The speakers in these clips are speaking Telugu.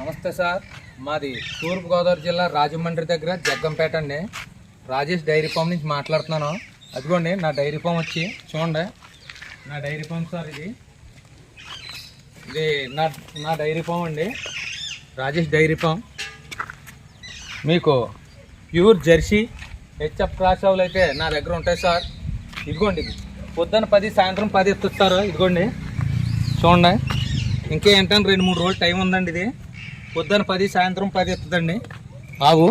నమస్తే సార్. మాది తూర్పుగోదావరి జిల్లా రాజమండ్రి దగ్గర జగ్గంపేట అండి రాజేష్ డైరీ ఫామ్ నుంచి మాట్లాడుతున్నాను. అదిగోండి నా డైరీ ఫామ్ వచ్చి చూడండి. నా డైరీ ఫామ్ సార్ ఇది. ఇది నా నా డైరీ ఫామ్ అండి. Rajesh dairy farm. మీకు ప్యూర్ జెర్సీ హెచ్ఎఫ్ క్రాస్ ఆవులు అయితే నా దగ్గర ఉంటాయి సార్. ఇదిగోండి ఇది. పొద్దున్న పది సాయంత్రం పది ఎత్తుతారు. ఇదిగోండి చూడండి. ఇంకా ఏంటంటే రెండు మూడు రోజులు టైం ఉందండి ఇది. పొద్దున్న పది సాయంత్రం పది ఎత్తుదండి. ఆవు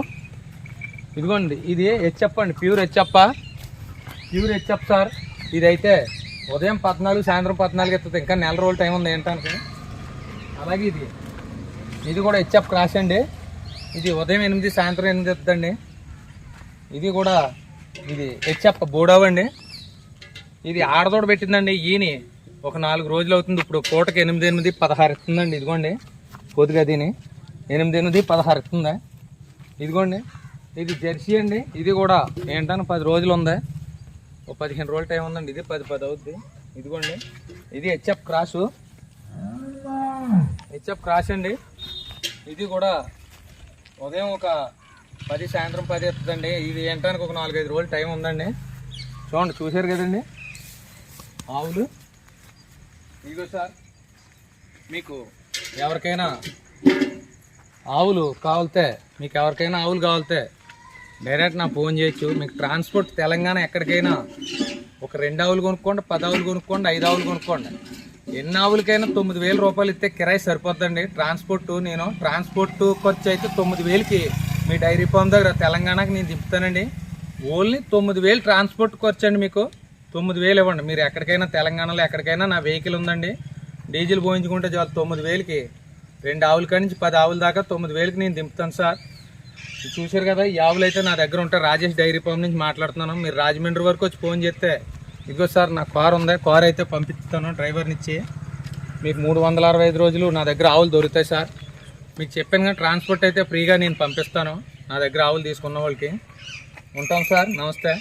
ఇదిగోండి ఇది హెచ్ఎఫ్ అండి pure HF pure HF sir. ఇదైతే ఉదయం పద్నాలుగు సాయంత్రం పద్నాలుగు ఎత్తుంది ఇంకా నెల రోజులు టైం ఉంది ఏంటానికి అలాగే ఇది. ఇది కూడా హెచ్ఎఫ్ క్రాస్ అండి. ఇది ఉదయం ఎనిమిది సాయంత్రం ఎనిమిది ఎత్తుందండి ఇది కూడా ఇది హెచ్ఎఫ్ బోడావ్ అండి. ఇది ఆడదోడ పెట్టిందండి ఈని ఒక నాలుగు రోజులు అవుతుంది ఇప్పుడు. పూటకి ఎనిమిది ఎనిమిది పదహారు ఇస్తుందండి ఇదిగోండి. కొద్దిగా దీని. ఎనిమిది ఎనిమిది పదహారు ఇస్తుందా ఇదిగోండి ఇది జెర్సీ అండి. ఇది కూడా ఏంటని పది రోజులు ఉంది. ఒక పదిహేను రోజులు టైం ఉందండి. ఇది పది పది అవుద్ది. ఇదిగోండి ఇది హెచ్ఎఫ్ క్రాసు. హెచ్ఎఫ్ క్రాస్ అండి. ఇది కూడా ఉదయం ఒక పది సాయంత్రం పది ఎత్తుందండి ఇది ఏంటానికి ఒక నాలుగైదు రోజులు టైం ఉందండి. చూడండి చూశారు కదండి. ఆవులు. ఇదిగో సార్ మీకు ఎవరికైనా ఆవులు కావాలితే మీకు ఎవరికైనా ఆవులు కావాలితే డైరెక్ట్ నా ఫోన్ చేయొచ్చు. మీకు ట్రాన్స్పోర్ట్ తెలంగాణ ఎక్కడికైనా ఒక రెండు ఆవులు కొనుక్కోండి పది ఆవులు కొనుక్కోండి ఐదు ఆవులు కొనుక్కోండి. ఎన్ని ఆవులకైనా తొమ్మిది వేల రూపాయలు ఇస్తే కిరాయి సరిపోద్దండి. ట్రాన్స్పోర్ట్ నేను ట్రాన్స్పోర్ట్ ఖర్చు అయితే తొమ్మిది వేలకి మీ డైరీ ఫామ్ దగ్గర తెలంగాణకి నేను దింపుతానండి. ఓన్లీ తొమ్మిది వేలు ట్రాన్స్పోర్ట్ ఖర్చు అండి మీకు. తొమ్మిది వేలు ఇవ్వండి. మీరు ఎక్కడికైనా తెలంగాణలో ఎక్కడికైనా నా వెహికల్ ఉందండి. డీజిల్ పోయించుకుంటే చాలు తొమ్మిది వేలకి రెండు ఆవుల కాడి నుంచి పది ఆవుల దాకా తొమ్మిది వేలకు నేను దింపుతాను సార్. చూశారు కదా ఈ ఆవులు అయితే నా దగ్గర ఉంటాయి రాజేష్ డైరీ ఫామ్ నుంచి మాట్లాడుతున్నాను. మీరు రాజమండ్రి వరకు వచ్చి ఫోన్ చేస్తే ఇదిగో సార్ నా కార్ ఉంది. కార్ అయితే పంపిస్తాను డ్రైవర్నిచ్చి మీకు మూడు వందల అరవై ఐదు రోజులు నా దగ్గర ఆవులు దొరుకుతాయి సార్. మీకు చెప్పాను కానీ ట్రాన్స్పోర్ట్ అయితే ఫ్రీగా నేను పంపిస్తాను. నా దగ్గర ఆవులు తీసుకున్న వాళ్ళకి. ఉంటాం సార్ నమస్తే.